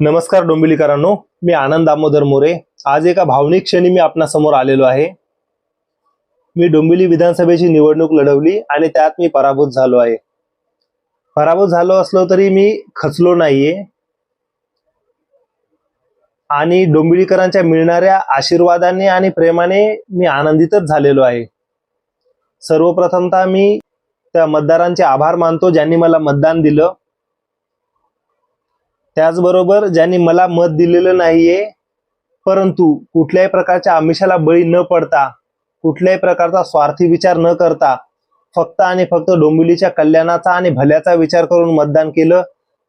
नमस्कार डोंबिवलीकरांनो मी आनंद दामोदर मोरे. आज एका भावनिक क्षणी मी आपणासमोर आलेलो आहे. मी डोंबिवली विधानसभेची निवडणूक लढवली आणि त्यात मी पराभूत झालो आहे. पराभूत झालो असलो तरी मी खचलो नाहीये. आणि डोंबिवलीकरांच्या मिळणाऱ्या आशीर्वादाने आणि प्रेमाने मी आनंदितच झालेलो आहे. सर्वप्रथमतः मी त्या मतदारांचे आभार मानतो ज्यांनी मला मतदान दिलं. त्याचबरोबर ज्यांनी मला मत दिलेलं नाहीये परंतु कुठल्याही प्रकारच्या आमिषाला बळी न पडता कुठल्याही प्रकारचा स्वार्थी विचार न करता फक्त आणि फक्त डोंबिवलीच्या कल्याणाचा आणि भल्याचा विचार करून मतदान केलं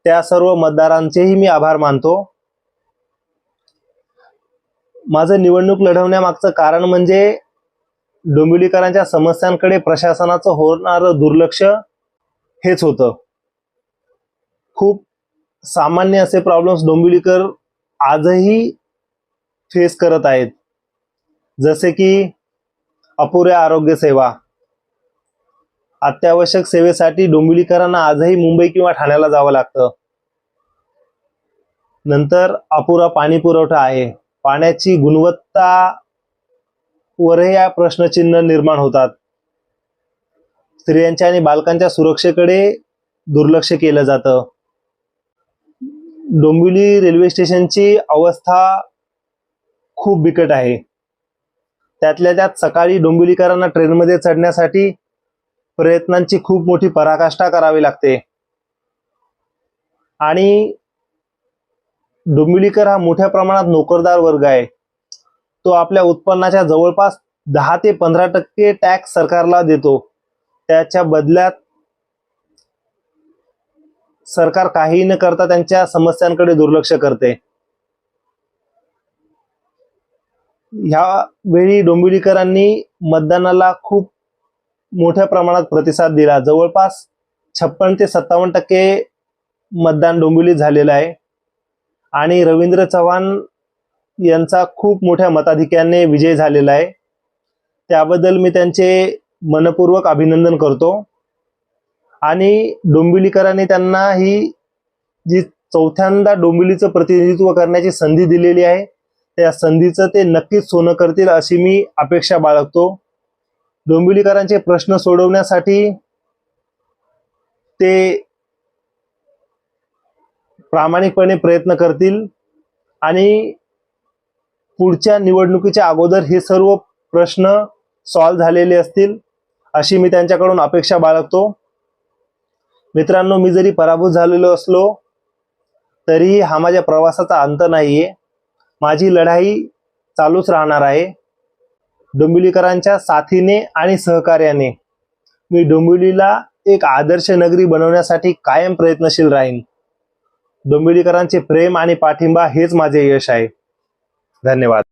त्या सर्व मतदारांचेही मी आभार मानतो. माझं निवडणूक लढवण्यामागचं कारण म्हणजे डोंबिवलीकरांच्या समस्यांकडे प्रशासनाचं होणारं दुर्लक्ष हेच होतं. खूप सामान्य असे प्रॉब्लेम्स डोंबिवलीकर आजही फेस करत आहेत. जसे की अपुऱ्या आरोग्य सेवा. अत्यावश्यक सेवेसाठी डोंबिवलीकरांना आजही मुंबई किंवा ठाण्याला जावं लागतं. नंतर अपुरा पाणी पुरवठा आहे. पाण्याची गुणवत्ता वरही या प्रश्नचिन्ह निर्माण होतात. स्त्रियांच्या आणि बालकांच्या सुरक्षेकडे दुर्लक्ष केलं जातं. डोंबिवली रेल्वे स्टेशनची अवस्था खूप बिकट आहे. त्यातल्या त्यात सकाळी डोंबिवलीकरांना ट्रेनमध्ये चढण्यासाठी प्रयत्नांची खूप मोठी पराकाष्ठा करावी लागते. आणि डोंबिवलीकर हा मोठ्या प्रमाणात नोकरदार वर्ग आहे. तो आपल्या उत्पन्नाच्या जवळपास दहा ते पंधरा टक्के टॅक्स सरकारला देतो. त्याच्या बदल्यात सरकार काही न करता त्यांच्या समस्यांकडे दुर्लक्ष करते. ह्या वेळी डोंबिवलीकरांनी मतदानाला खूप मोठ्या प्रमाणात प्रतिसाद दिला. जवळपास छप्पन ते सत्तावन्न टक्के मतदान डोंबिवलीत झालेलं आहे. आणि रवींद्र चव्हाण यांचा खूप मोठ्या मताधिक्याने विजय झालेला आहे. त्याबद्दल मी त्यांचे मनपूर्वक अभिनंदन करतो. आणि डोंबिवलीकरांनी त्यांना ही जी चौथ्यांदा डोंबिवलीचं प्रतिनिधित्व करण्याची संधी दिलेली आहे त्या संधीचं ते नक्कीच सोनं करतील अशी मी अपेक्षा बाळगतो. डोंबिवलीकरांचे प्रश्न सोडवण्यासाठी ते प्रामाणिकपणे प्रयत्न करतील आणि पुढच्या निवडणुकीच्या अगोदर हे सर्व प्रश्न सॉल्व्ह झालेले असतील अशी मी त्यांच्याकडून अपेक्षा बाळगतो. मित्रांनो मी जरी पराभूत झालेलो असलो तरीही हा माझ्या प्रवासाचा अंत नाहीये. माझी लढाई चालूच राहणार आहे. डोंबिवलीकरांच्या साथीने आणि सहकार्याने मी डोंबिवलीला एक आदर्श नगरी बनवण्यासाठी कायम प्रयत्नशील राहीन. डोंबिवलीकरांचे प्रेम आणि पाठिंबा हेच माझे यश आहे. धन्यवाद.